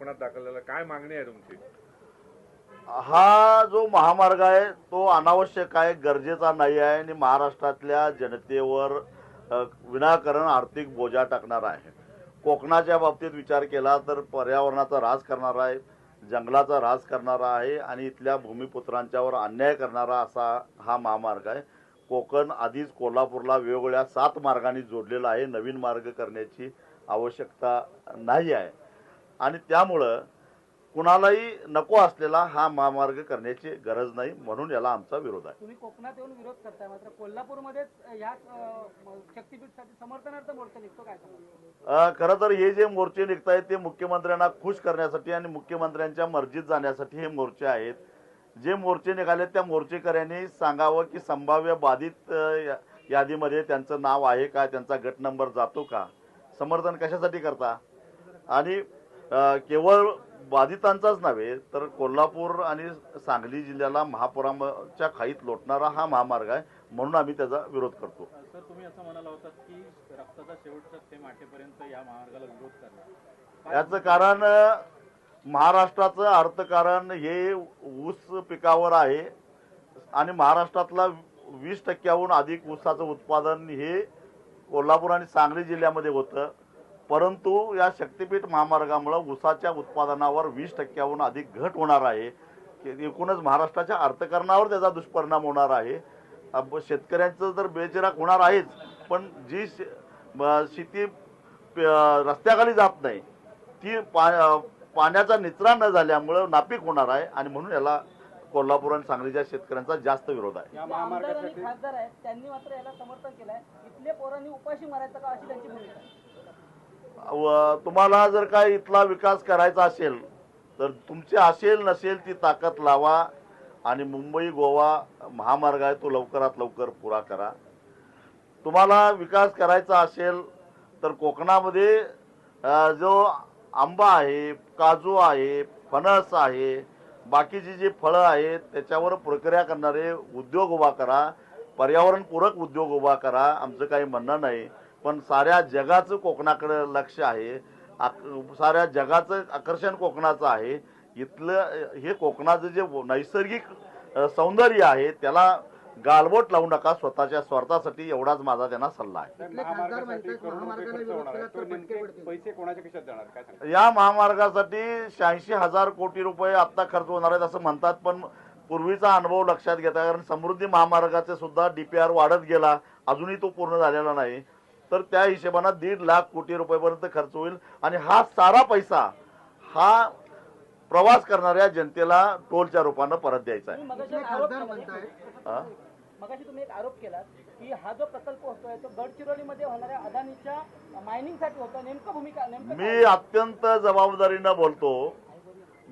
कोकणात दाखल झाला काय मागणी आहे तुमची? हा जो महामार्ग आहे तो अनावश्यक आहे गरजेचा नाही आहे आणि महाराष्ट्रातल्या जनतेवर विनाकारण आर्थिक बोजा टाकणार आहे. कोकणाच्या बाबतीत विचार केला तर पर्यावरणाचा ऱ्हास करणारा आहे जंगलाचा ऱ्हास करणारा आहे आणि इथल्या भूमिपुत्रांच्यावर अन्याय करणारा असा हा महामार्ग आहे. कोकण आधीच कोल्हापूरला वेगवेगळ्या सात मार्गांनी जोडलेला आहे. नवीन मार्ग करण्याची आवश्यकता नाही आहे. आणि त्यामुळं कुणालाही नको असलेला हा महामार्ग करण्याची गरज नाही म्हणून याला आमचा विरोध आहे. तुम्ही कोकणात येऊन विरोध करताय मात्र कोल्हापूरमध्येच शक्तीपीठसाठी समर्थनार्थ मोर्चा निघतो काय खरं तर हे जे मोर्चे निघत आहेत ते मुख्यमंत्र्यांना खुश करण्यासाठी आणि मुख्यमंत्र्यांच्या मर्जीत जाण्यासाठी हे मोर्चे आहेत. जे मोर्चे निघाले त्या मोर्चेकऱ्यांनी सांगावं की संभाव्य बाधित यादीमध्ये त्यांचं नाव आहे का त्यांचा गट नंबर जातो का? समर्थन कशासाठी करता? आणि केवळ बाधितांचाच नव्हे तर कोल्हापूर आणि सांगली जिल्ह्याला महापुराच्या खाईत लोटणारा हा महामार्ग आहे म्हणून आम्ही त्याचा विरोध करतो. सर तुम्ही असं म्हणाला होतात की रक्ताचा शेवटचा थेंब आटेपर्यंत या महामार्गाला विरोध करणार. याचं कारण महाराष्ट्राचं अर्थकारण हे ऊस पिकावर आहे आणि महाराष्ट्रातला वीस टक्क्याहून अधिक ऊसाचं उत्पादन हे कोल्हापूर आणि सांगली जिल्ह्यामध्ये होतं. परंतु या शक्तीपीठ महामार्गामुळं ऊसाच्या उत्पादनावर वीस टक्क्याहून अधिक घट होणार आहे. की एकूणच महाराष्ट्राच्या अर्थकारणावर त्याचा दुष्परिणाम होणार आहे. अब शेतकऱ्यांचं तर बेचिराक होणार आहेच पण जी शेती रस्त्याखाली जात नाही ती पा पाण्याचा निचरा न झाल्यामुळं नापीक होणार आहे आणि म्हणून याला कोल्हापूर आणि सांगलीच्या शेतकऱ्यांचा जास्त विरोध आहे. त्यांनी मात्र याला समर्थन केलंय. इथले पोरांनी उपाशी मारायचं का अशी त्यांची भूमिका आहे? व तुम्हाला जर काय इथला विकास करायचा असेल तर तुमची असेल नसेल ती ताकद लावा आणि मुंबई गोवा महामार्ग आहे तो लवकरात लवकर पुरा करा. तुम्हाला विकास करायचा असेल तर कोकणामध्ये जो आंबा आहे काजू आहे फणस आहे बाकीची जी फळं आहेत त्याच्यावर प्रक्रिया करणारे उद्योग उभा करा पर्यावरणपूरक उद्योग उभा करा आमचं काही म्हणणं नाही. पण साऱ्या जगाचं कोकणाकडे लक्ष आहे. आक- साऱ्या जगाचं आकर्षण कोकणाचं आहे. इथलं हे कोकणाचं जे नैसर्गिक सौंदर्य आहे त्याला गालबोट लावू नका. स्वतःच्या स्वार्थासाठी एवढाच माझा त्यांना सल्ला आहे. या महामार्गासाठी शहाऐंशी हजार कोटी रुपये आत्ता खर्च होणार आहेत असं म्हणतात पण पूर्वीचा अनुभव लक्षात घेता कारण समृद्धी महामार्गाचे सुद्धा डीपीआर वाढत गेला. अजूनही तो पूर्ण झालेला नाही. तर त्या हिशोबानं दीड लाख कोटी रुपयेपर्यंत खर्च होईल. आणि हा सारा पैसा हा प्रवास करणाऱ्या जनतेला टोलच्या रूपानं परत द्यायचा आहे. तुम्ही मगाशी एक आरोप केला. म्हणतायत? मगाशी तुम्ही एक आरोप केलात की हा जो प्रकल्प होतोय तो गडचिरोलीमध्ये होणाऱ्या अदानीच्या मायनिंगसाठी होता नेमकं भूमिका नेमकं? मी अत्यंत जबाबदारीनं बोलतो.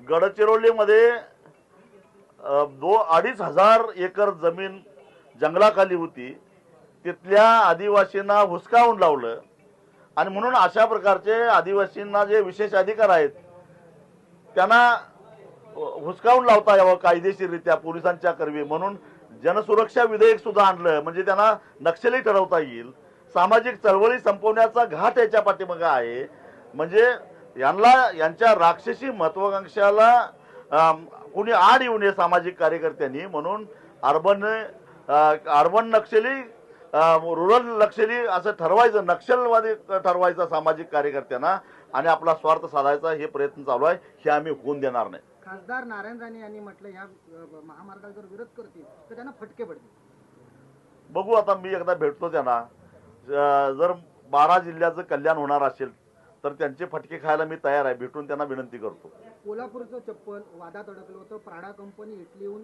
गडचिरोलीमध्ये दो अडीच हजार एकर जमीन जंगलाखाली होती. तिथल्या आदिवासींना हुसकावून लावलं. आणि म्हणून अशा प्रकारचे आदिवासींना जे विशेष अधिकार आहेत त्यांना हुसकावून लावता यावं कायदेशीररित्या पोलिसांच्या करवी म्हणून जनसुरक्षा विधेयक सुद्धा आणलं म्हणजे त्यांना नक्षली ठरवता येईल. सामाजिक चळवळी संपवण्याचा घाट याच्या पाठीमागे आहे. म्हणजे यांना यांच्या राक्षसी महत्वाकांक्षाला कुणी आड येऊ नये सामाजिक कार्यकर्त्यांनी. म्हणून अर्बन अर्बन नक्षली रुरल नक्षली असं ठरवायचं नक्षलवादी ठरवायचं सामाजिक कार्यकर्त्यांना आणि आपला स्वार्थ साधायचा हे प्रयत्न चालू आहे हे आम्ही होऊन देणार नाही. खासदार नारायण राणे यांनी म्हटलं ह्या महामार्गाला जर विरोध करतील तर त्यांना फटके पडतील. बघू आता मी एकदा भेटतो त्यांना. जर बारा जिल्ह्याचं कल्याण होणार असेल तर त्यांचे फटके खायला मी तयार आहे. भेटून त्यांना विनंती करतो. कोल्हापूरचं चप्पल वादात अडकलं होतं. प्राडा कंपनी इटलीहून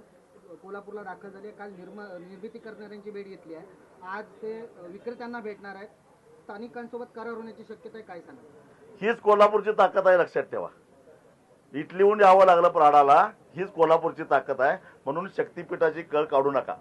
कोल्हापूरला दाखल झाली काल निर्म निर्मिती करणाऱ्यांची भेट घेतली आहे. आज ते विक्रेत्यांना भेटणार आहेत. स्थानिकांसोबत करार होण्याची शक्यता आहे. काय सांगा हीच कोल्हापूरची ताकद आहे लक्षात ठेवा. इटलीहून यावं लागलं प्राडाला हीच कोल्हापूरची ताकद आहे. म्हणून शक्तीपीठाची कळ काढू नका.